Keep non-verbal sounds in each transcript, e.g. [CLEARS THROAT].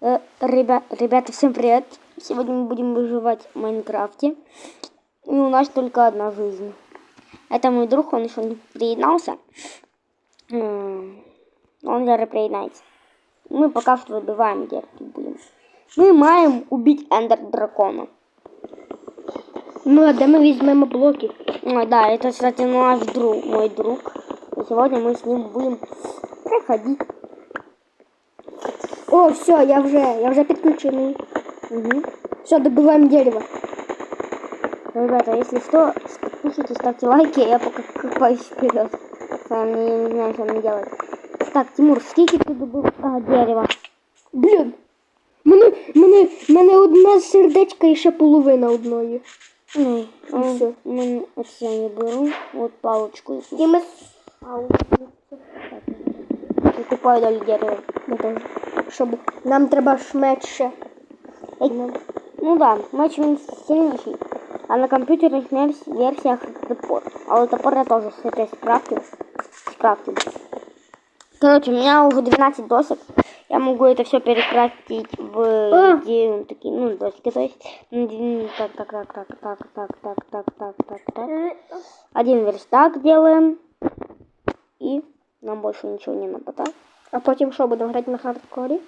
Э, ребя- ребята, всем привет! Сегодня мы будем выживать в Майнкрафте. И у нас только одна жизнь. Это мой друг, он еще не приеднался. Он зараз приеднается. Мы пока что выбиваем дерки будем. Мы маем убить эндер дракона. Ну, а де ми візьмемо блоки? Ой, да, это, кстати, наш друг, мой друг. И сегодня мы с ним будем проходить. О, все, я вже, я вже підключений. Угу. Все, добиваємо дерево. Ребята, если что, подписывайтесь, ставьте лайки, я пока копаюсь вперед. Сам не, не знаю, что мне делать. Так, Тимур, скільки ти добив а, дерева? Блін. Мене, мене, мене одне сердечко і ще половина одної. Ну, а, оце я беру, вот палочку. І ми... И купаю далі дерево. Ми теж. Щоб нам треба ще. Ну, ну да, меч він сильніший. А на компьютерных верс- версиях топор. А вот топор я тоже сейчас скрафтил. Скрафтил. Короче, у меня уже 12 досок. Я могу это все перекрафтить в А. где такие, ну, доски, то есть. ну, Так, так, так, так, так, так, так, так, так, так, так. Один верстак делаем. И нам больше ничего не надо, так? А потім що, будемо грати на хардкорі?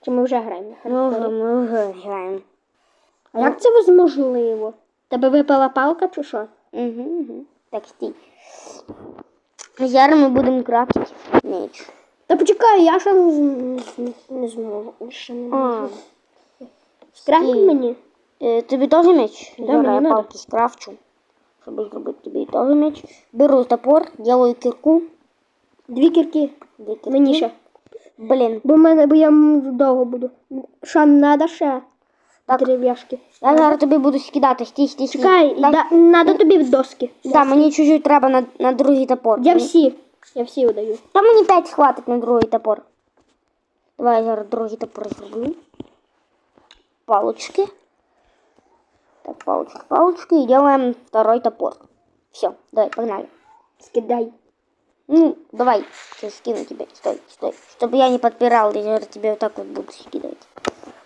Чи ми вже граємо на хардкорі? мы уже играем. А як це можливо? Тебе випала палка чи що? Угу, угу. Так, стій. Зараз ми будемо крафтити меч. Та почекай, я ще не, не, зможу. Ще не можу. Скрафти мені. Е, тобі теж меч? Да, Зараз я палки скрафчу. Щоб зробити тобі теж меч. Беру топор, делаю кирку. Дві кірки. Де кирки? Мені ще. Блін. Бо в мене, бо я довго буду. Що надо ще? Так. Дерев'яшки. Я зараз тобі буду скидати. Стій, стій, стій. Чекай, да, надо тобі доски. Да, мені чуть-чуть треба на, на другий топор. Я всі. Я всі видаю. Та мені 5 хватить на другий топор. Давай я зараз другий топор зроблю. Палочки. Так, палочки, палочки. И делаем второй топор. Все, давай, погнали. Скидай. Ну, давай, сейчас скину тебе. Стой, стой. Чтобы я не подпирал, я зараз тебе вот так вот буду скидывать.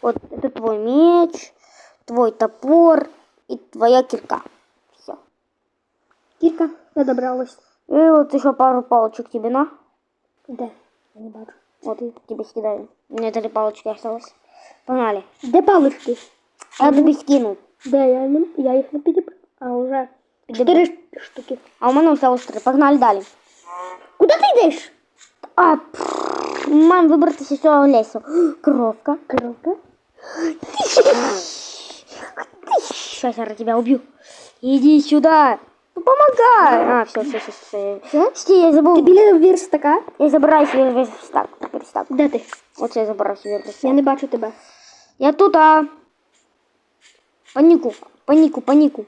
Вот, это твой меч, твой топор и твоя кирка. Все. Кірка, я добралась. И вот еще пару палочек тебе на. Де? Я не бачу. Вот, тебе скидаю. У меня три палочки осталось. Погнали. Де палички? Я тебе скину. Де я не я їх не підібрав. А вже чотири ш- штуки. А у мене осталось три. Погнали далі. Куди ти йдеш? А, пф, мам, вибратися з цього лісу. [GASPS] Коровка. Коровка. Сейчас я тебя убью. Иди сюда. Ну, помогай. А, все, все, все, все. Все? Стій, я забув. Ти біля верстака? Я забираю свій верстак. верстак. Де ти? Оце я забираю свій верстак. Я не бачу тебе. Я тут, а... Панику, панику, панику.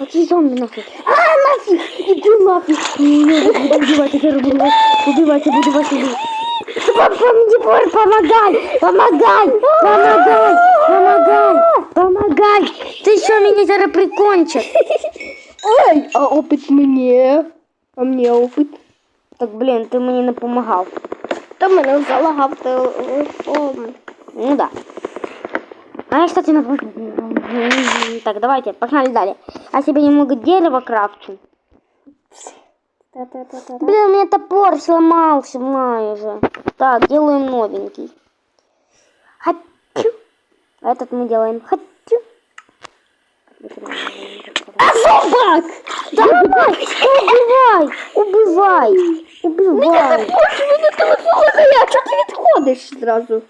Оці зомби нахуй. А, нафиг! Іди лапі! Убивайте, Геру, убивайте, убивайте, убивайте. Помоги, Бор, помогай! Помогай! Помогай! Помогай! Помогай! Ты еще меня зараз прикончиш? Ой, а опыт мне. А мне опыт. Так, блин, ты мне не помогал. Там мене залагав телефон. Э, э, ну да. А я, кстати, на... Так, давайте, погнали далее. Я себе немного дерева крафчу. Блин, у меня топор сломался, май уже. Так, делаем новенький. Хочу. А этот мы делаем хочу. А собак! Давай, убивай, убивай, убивай. Боже, мене телефон лагає, чого ти відходиш зразу?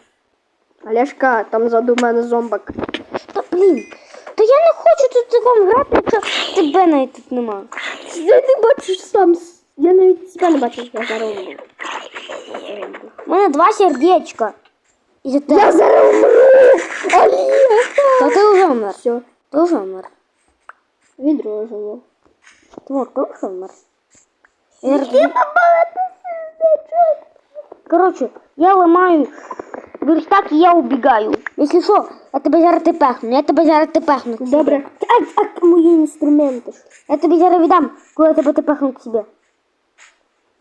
Олешка, там ззаду мене зомбак. Та блін, та я не хочу тут таком грати, якщо тебе навіть тут нема. Я не бачу сам. с- Я навіть себе не бачу, я зараз умру. У мене два сердечка. І за Я тебе. зараз умру! Олега! Та ти вже вмер. Все, Ти вже вмер. відрожило. Тимур, ти вже вмер. Я зараз- Короче, я ломаю верстак и я убегаю. Если что, я тебе зараз тепехну, я тебе зараз тепехну. к себе. Добре. А, а мої інструменти? ж? Я тебе зараз віддам, коли я тебе тепехну к себе.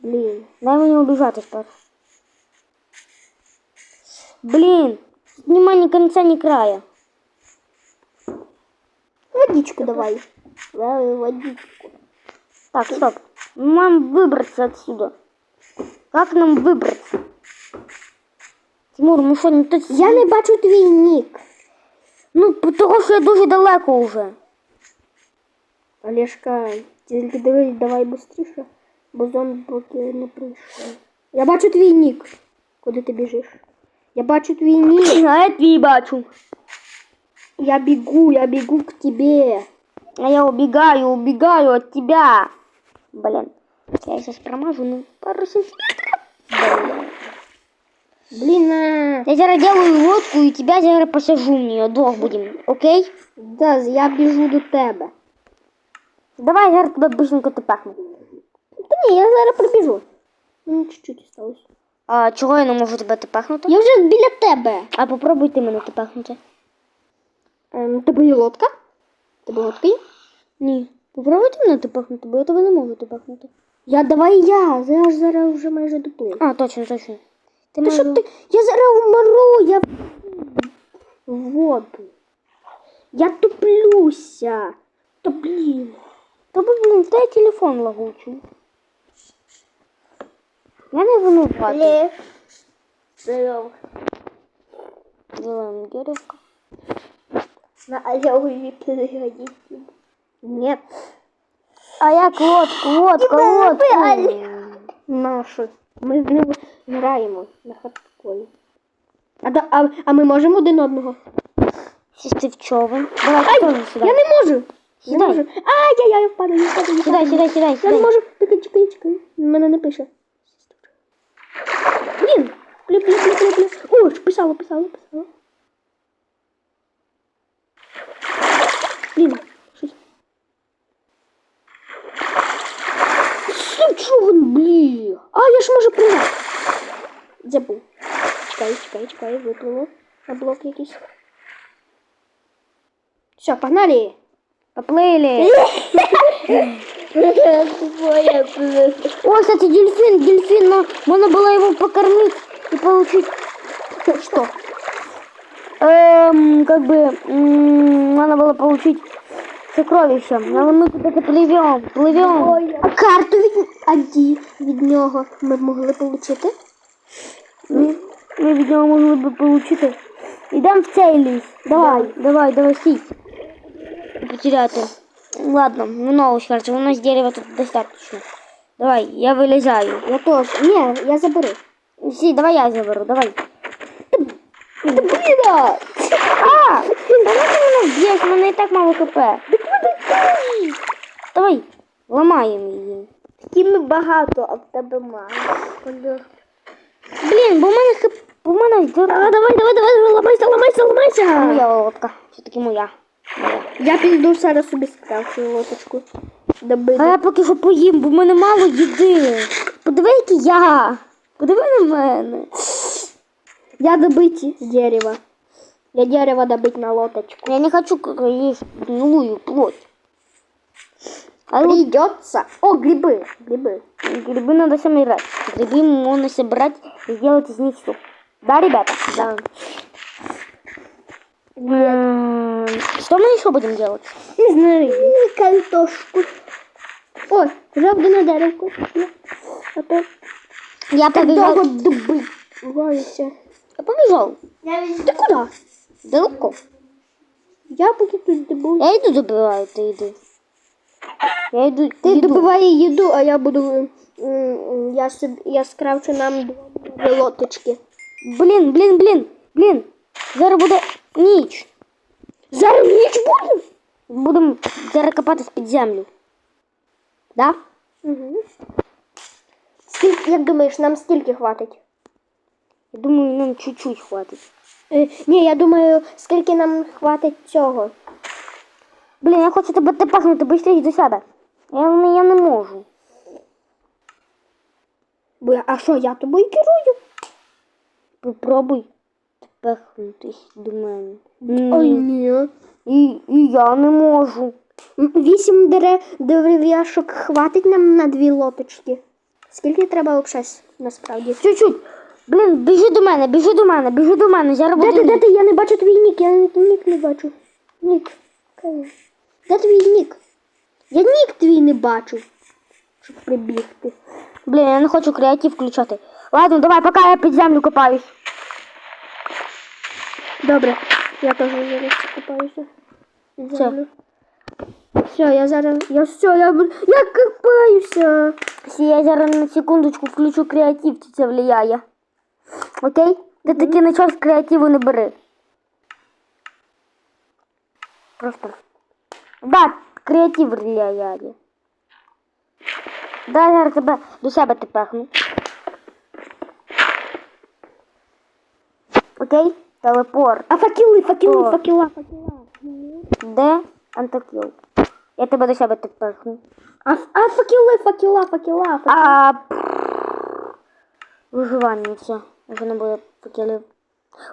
Блін. Дай мені убежати спершу. Блин, тут нема ни конца, ни края. Водичку давай. Давай водичку. Так, стоп. Нам выбраться отсюда. Как нам выбраться? Тимур, ну що, не тут... Я не бачу твій нік. Ну, тому що я дуже далеко вже. Олешка, тільки дивись, давай швидше, бо зомбі поки не прийшов. Я бачу твій нік. Куди ти біжиш? Я бачу твій нік. [CLEARS THROAT] А я твій бачу. Я бегу, я бегу к тебе. А я убегаю, убегаю от тебя. Блин, я сейчас промажу на пару сантиметров. Блин. А. Я зараз делаю лодку и тебя зараз посажу в нее. Двух будем, окей? да, я біжу до тебе. Давай зараз тебе быстренько тепехну. Та ні, я зараз прибіжу. Ну, чуть-чуть осталось. А чого я не можу тебе тепехнути? Я вже біля тебе. А попробуй ти мене тепехнути. Ем, тебе є лодка? Тебе лодка є? Ні. Попробуй ти мене тепехнути, бо я тебе не можу тепехнути. Я давай я. Я ж зараз вже майже доплив. А, точно, точно. Ти Та що ти? Я зараз умру, я в воду. Я туплюся. Та блін. Та блін, тебе телефон лагучий. Я не винуватий. Здорово. Делаем деревко. На аллею перегодить. Нет. А як лодку, лодка, лодку. Нашу. Ми з ним граємо на хардкорі. А, да, а, а ми можемо один одного? Сісти в човен. Давай човен сюди. Я не можу. Не Сідай. можу. А, я, я я я Сідай, сідай, сідай, Я не сідай. можу. Чекай, чекай, чекай. Мене не пише. Блін. Плю, плю, плю, плю, плю. О, писало, писало, писало. Блін, щось. Що човен, блін? А, я ж можу прийняти. Забув. Чекай, чекай, чекай, випливу. На блок якийсь. Все, погнали. Поплили. О, кстати, дельфин, дельфин, но можно было его покормить и получить Что? Эм, как бы, м, надо было получить сокровища. А мы куда-то плывем, плывем. А карту від, а ді від нього ми могли отримати? Ми, ми від нього могли б получити. Ідемо в цей ліс. Давай, давай, давай, стій. Потеряти. Ладно, много кажется, у нас дерева тут достаточно. Давай, я вылезаю. Я теж. Ні, я заберу. Сі, давай я заберу, давай. Та бліда! А! Та ну ти мене б'єш, в мене і так мало хп. Давай, ламаємо її. Тіми багато, а в тебе мало. Блін, бо в мене. Бо в мене А, давай, давай, давай, ламайся, ламайся, ламайся. моя лодка. Все-таки моя. Я піду зараз собі скрафчу лоточку. Добити. А я поки що поїм, бо в мене мало їди. Подиви, який я. Подиви на мене. Я добиті з дерева. Я дерево добить на лоточку. Я не хочу есть гнилую плоть. А вот Придется. О, грибы, грибы. грибы надо собирать. Грибы можно собрать и сделать из них суп. Да, ребята? Да. М, Что мы еще будем делать? Не знаю. Картошку. О, вже на деревку. А то Я побежал. довго дуби. Боюся. Я побежал. Ти куди? Далеко. Я поки тут добув. Я иду добываю, ты иди. Я иду. Ти иду. добиває їду, а я буду. Я, я скрафчу нам дві лоточки. Блін, блін, блін, блін. Зараз буде ніч. Зараз ніч буде? Будемо зараз копатись під землю. Да? Угу. Скільки, як думаєш, нам скільки хватить? Я думаю, нам чуть-чуть хватить. Е, ні, я думаю, скільки нам хватить цього. Блін, я хочу тебе тепахнути, быстрее до себе. Я, не- я не можу. Бо а що, я тобою керую? Попробуй тепехнутись до мене. Ой, Ні. І, і я не можу. Вісім дерев'яшок хватить нам на дві лоточки. Скільки треба взагалі насправді? Чуть-чуть. Блін, біжи до мене, біжи до мене, біжи до мене. Зараз Де буде ти, де ти? Я не бачу твій нік, я нік, не бачу. Нік. Кай. Де твій нік? Я нік твій не бачу. Щоб прибігти. Блін, я не хочу креатив включати. Ладно, давай, поки я під землю копаюсь. Добре, я теж зараз копаюся. Під землю. Все, я зараз. Я все, я, я копаюся. Якщо я зараз на секундочку включу креатив, то це влияє. Окей? Ти таки на час креативу не бери. Просто. Да, креатив для влияє. Да, я тебе до себе ти пехну. Окей? Телепорт. А факели, О. факела, факела. Де антокіл? Я тебе до себе ти пехну. А, а факели, факела, факела, факела. А виживання все. Вже не буде факелів.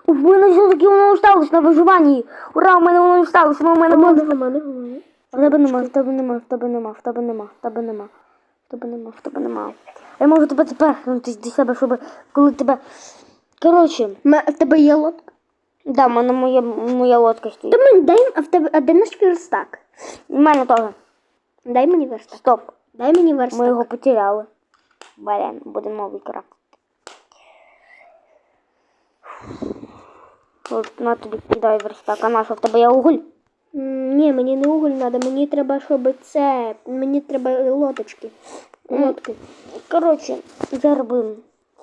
У мене все таки воно осталось на виживанні. Ура, у мене воно осталось, у мене воно. у мене, у мене. В тебе нема, в тебе нема, в тебе нема, в тебе нема, в тебе нема. В тебе нема, в тебе нема. Я можу тебе тепер до себе, щоб коли тебе. Коротше, В тебе є лодка? да, в мене моя, моя лодка Та стоїть. мені дай, а в тебе, а де наш верстак? У мене теж. Дай мені верстак. Стоп. Дай мені верстак. Ми його потеряли. Блін, буде новий От на тобі кидай верстак. А на що в тебе є уголь? М, Ні, мені не уголь треба, мені треба, щоб це. Мені треба лодочки. Лодки. Коротше, заробимо.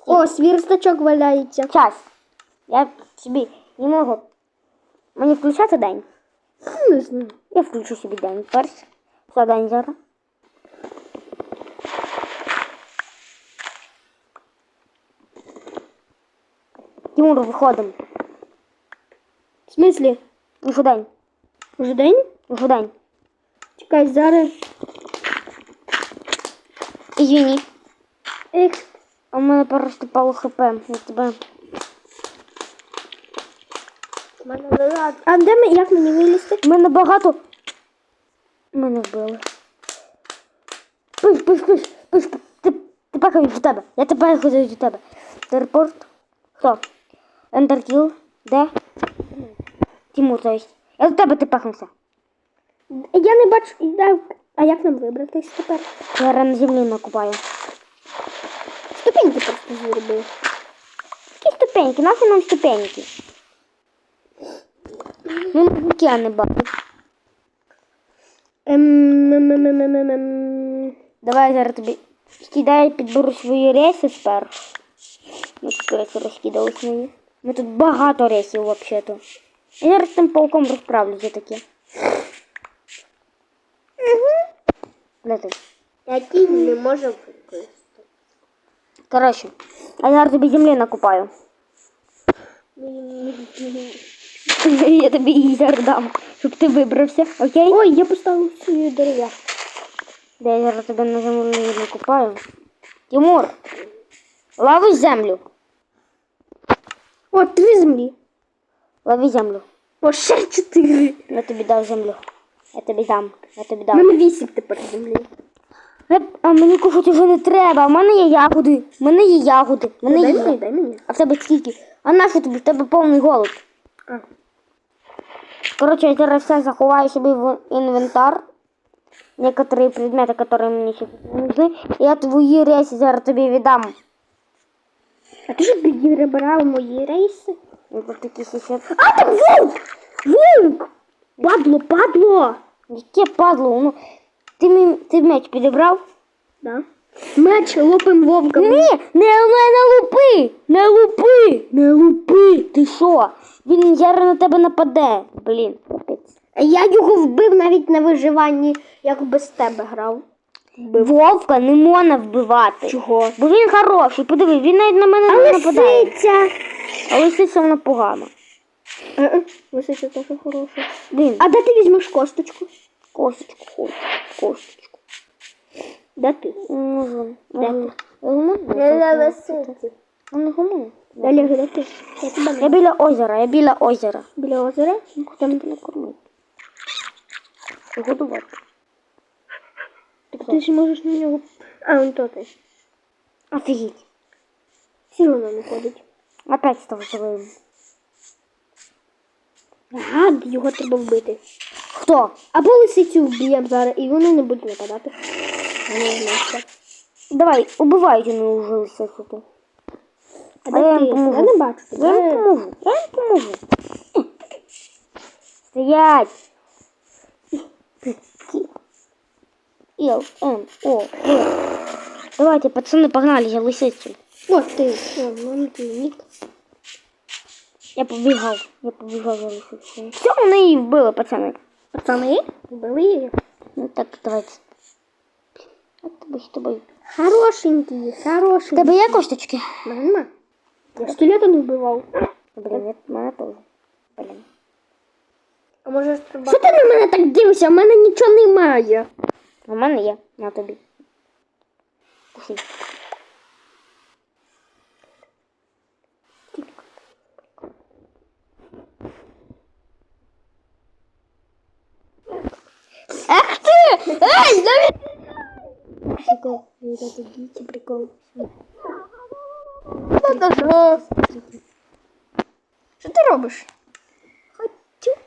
О, свірстачок валяється. Час. Я собі не можу. Мені включати день. Не знаю. Я включу собі день перш. Все, день зараз. Тимур, виходимо. В смислі? Уже день. Уже день? Уже день. Чекай, зараз. Извини. Ех, А у мене просто пало хп. Я тебе. А де ми, як мені вилізти? У мене багато. Мене вбили. Пиш, пиш, пиш, пиш. Ти, ти пахай до тебе. Я тебе ходив до тебе. Телепорт. Хто? Ендеркіл. Де? Тимур, то есть. Я до тебе ти пахнувся. Я не бачу. де- А як нам вибратись тепер? Я на землі накупаю. Ступеньки просто зробив. Які ступеньки? Нафі нам ступеньки? Ну, я не бачу. Ем, ем, ем, ем, ем, ем. Давай зараз тобі скидай, підберу свої рейси спершу. Ми тут рейси розкидались мені. Ми тут багато рейсів взагалі-то. Я зараз з тим пауком розправлюся таке. Де ти? Який не може використати. Коротше, а я зараз тобі землі накупаю. Я тобі її зараз дам, щоб ти вибрався, окей? Ой, я поставив свою дерев'яшку. Де я зараз тебе на землі накупаю. Тимур, лови землю. О, три землі. Лови землю. О, ще чотири. Я тобі дав землю. Я тобі дам. Я тобі У дам. мене вісім тепер землі. Е, А мені кушати вже не треба. У мене є ягоди. У мене є ягоди. У мене Дай є. мені, дай мені. А в тебе скільки? А нащо тобі? В тебе повний голод. А. Коротше, я зараз все заховаю собі в інвентар. Некоторые предмети, которые мені ще нужны. Я твої рейси зараз тобі віддам. А ти ж перебирав мої рейси? Я тут такі ще. А, так вовк! Вовк! Падло, падло! Яке падло? Ну, ти, мій, ти меч підібрав? Да. Меч лопим вовка. Ні, не, не, не лупи! Не лупи! Не лупи! Ти що? Він зараз на тебе нападе. Блін, капець. Я його вбив навіть на виживанні, як без тебе грав. Вовка не можна вбивати. Чого? Бо він хороший, подиви, він навіть на мене не нападає. Лисиця! А лисиця вона погана. Лисиця теж хороша. Блін, А де ти візьмеш косточку? косточку хочу, косточку. Де ти? Де ти? лисиці. не гуму. Олег, де ти? Я тебе Я біля озера, я біля озера. біля озера. Ну, Там не кормити. Годувати. Так ти ж можеш на нього. А, он то ти. Офігеть. Все одно не ходить. Опять став живим. Гад, його треба вбити. Хто? Або лисицю вб'ємо зараз, і вони не будуть нападати. Давай, убивайте ну уже лисицю ту. А А я їм поможу. Я не бачу. Я їм поможу. Я їм поможу. Стоять! Ел, М, О, Л. Давайте, пацаны, погнали за лисицю. Ну ти нік. Я побігав. Я побігав за лисицю. Все, вони її вбили, пацани. Пацани, вбили її. Ну так, давайте. А тобі з тобою. Хорошенькі, В хорошенькі. тебе є косточки? Нема. Я скелета не вбивав. Блін, я, в мене теж. Блін. А може треба... Що ти на мене так дивишся? У мене нічого немає. У мене є на тобі. Кушай. ти! Ей, навіть... Прикол. Это діти, прикол. Да-да-да. Що ти робиш? Хочу.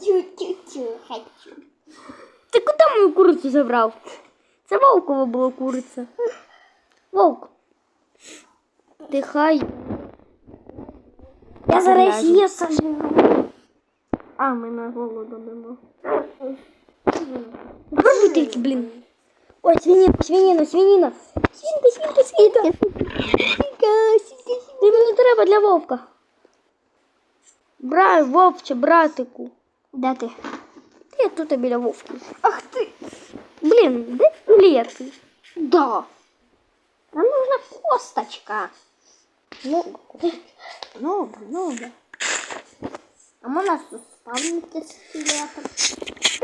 Тю-тю-тю, хочу. Ти куди мою курицю забрав? Це вовкова була куриця. Вовк. Ти хай. Я зараз Ляжу. її сожру. А, ми на голоду нема. Боже ти, блін. Ой, свинина, свинина, свинина. Свинка, свинка, свинка. Свинка, свинка. Ти мені треба для вовка. Брай, вовче, братику. Де ти? Я тут біля вовки. Ах ти! Блін, де лєти? Да. Нам нужна косточка. Ну, Ну, ну, да. А можна спавнити скелетом?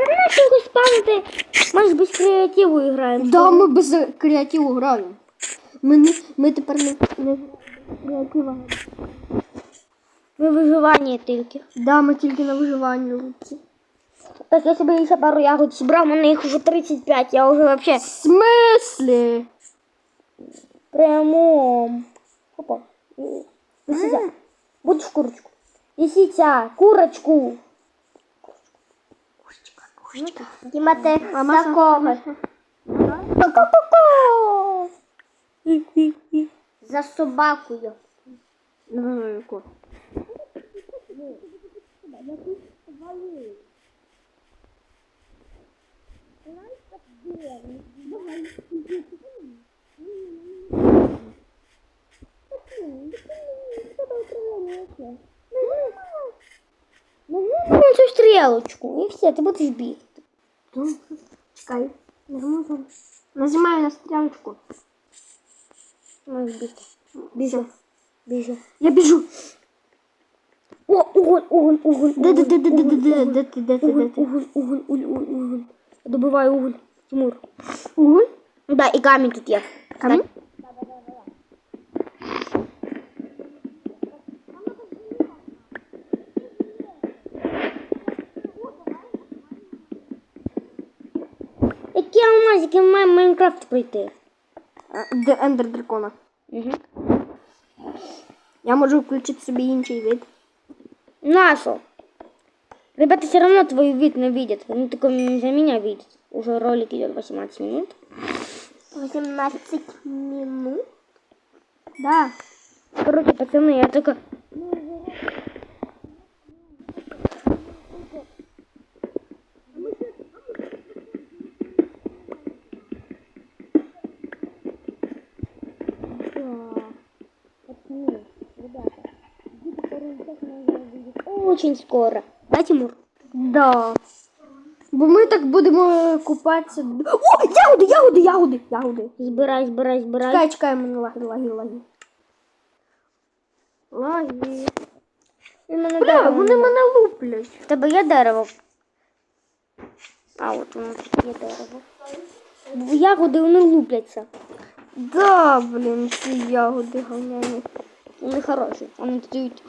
Нащо його спавнити? Ми ж без креативу граємо. Да, ми без креативу граємо. Ми, не, ми тепер не, не креатива. Ви виживання тільки. Да, ми тільки на виживанні руці. Так, я себе ще пару ягод зібрав, у мене їх вже 35, я вже вообще В смислі? прямо... Опа. Лисиця. Будеш курочку? Лисиця, курочку. Діма, ти за кого? Ко-ко-ко. За собакою. Ну, яку? Ну, цю стрілочку, і все, ти будеш бігти. Ну, Чекай. Нажму зараз. Нажимаю на стрілочку. Можеш бігти. Біжу. Біжу. Я біжу. О, уголь, уголь, уголь. Де, де, уголь, де, де, де, де, уголь, де ти, де ти, Уголь, де ти? уголь, уголь, уголь, уголь, уголь. Я добиваю уголь. Тимур. Уголь? Да, і камінь тут є. Камінь? Ми маємо Майнкрафт пройти? Де ендер дракона. Угу. Я можу включити собі інший вид. Нашу. Ребята все равно твой вид не видят. Они только за меня видят. Уже ролик идет 18 минут. 18 минут? Да. Короче, пацаны, я только... Очень скоро. Да, Тимур? Да. Бо ми так будемо купатися. О, ягоди, ягоди, ягоди, ягоди. Збирай, збирай, збирай. Чекай, чекай, мене лаги, лаги, лаги. Лаги. Мене Бля, дерево вони нема. мене луплять. В тебе є дерево? А, от воно тут є дерево. В Ягоди вони лупляться. Да, блін, ці ягоди говняні. Вони хороші. Вони дають.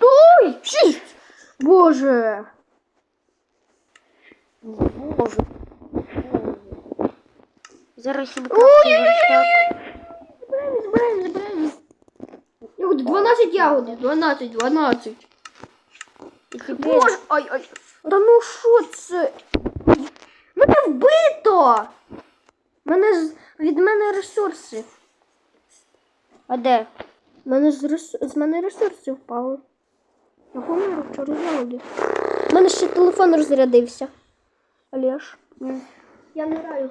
Ой, шість! Боже. Боже. Зараз верстак. збираємо, збираємо, збираємо. Ягоди, 12 ягод, 12, 12. Боже, ай, ай. Та ну що це? Мене вбито! Мене від мене ресурси. А де? Мене з, рес... з мене ресурси впали. Я померу через ягоди. У мене ще телефон розрядився. Олеж. М. Я не граю.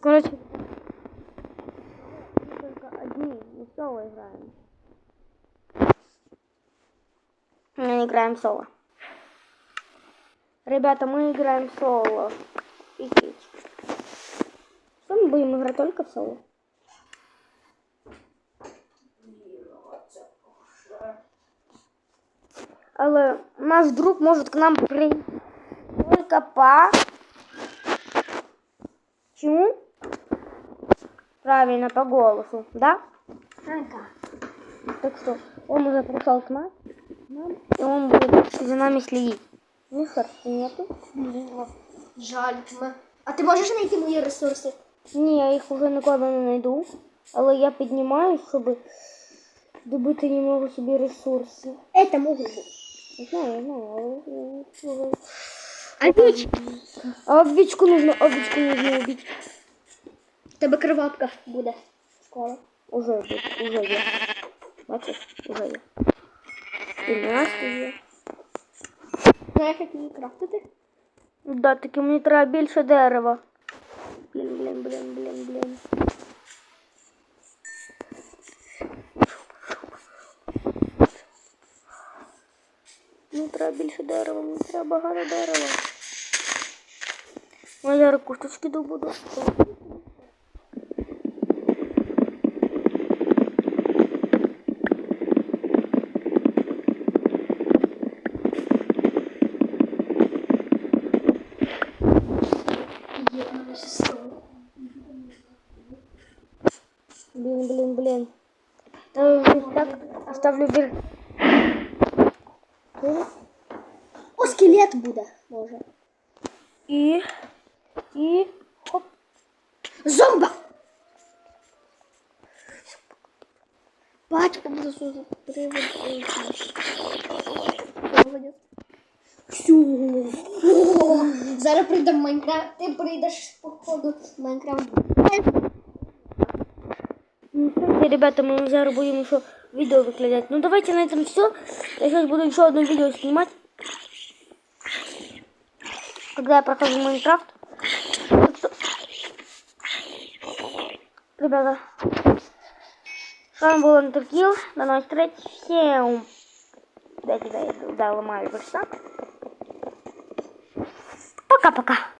Короче, только одни, не соло играем. Мы не играем соло. Ребята, мы играем соло. Ищите. Что мы будем играть только в соло? Але наш друг может к нам прийти только по... Чему? Правильно, по голосу, да? Ага. Так что он уже пришел к нам, нам, и он будет за нами следить. Ну, сердца нету. Жаль. М- А ти можеш знайти мої ресурси? Ні, я їх уже ніколи не знайду. Але я піднімаюсь, щоб добити немного собі ресурсів. Это можу. Не Знаю, знаю, але А овечку нужно, овечку нужно убить. Тебе кроватка буде скоро. Уже буде, уже є. Бачиш, уже є. І м'ясо є. Знаєш, як її крафтити? Да, таки мені треба більше дерева. Блін, блін, блін, блін, блін. Треба більше дерева, мені треба багато дерева. Я зараз кусточки добуду. Батько буде сюди привид. Всю. Зараз прийде Майнкрафт. Ти прийдеш походу Майнкрафт. Ребята, мы зараз будем еще видео выкладывать. Ну, давайте на этом все. Я сейчас буду еще одно видео снимать. Когда я прохожу Майнкрафт. Ребята, с вами был Интеркил. До новых встреч. Всем... Дайте, да, да, ломаю верстак. Пока-пока.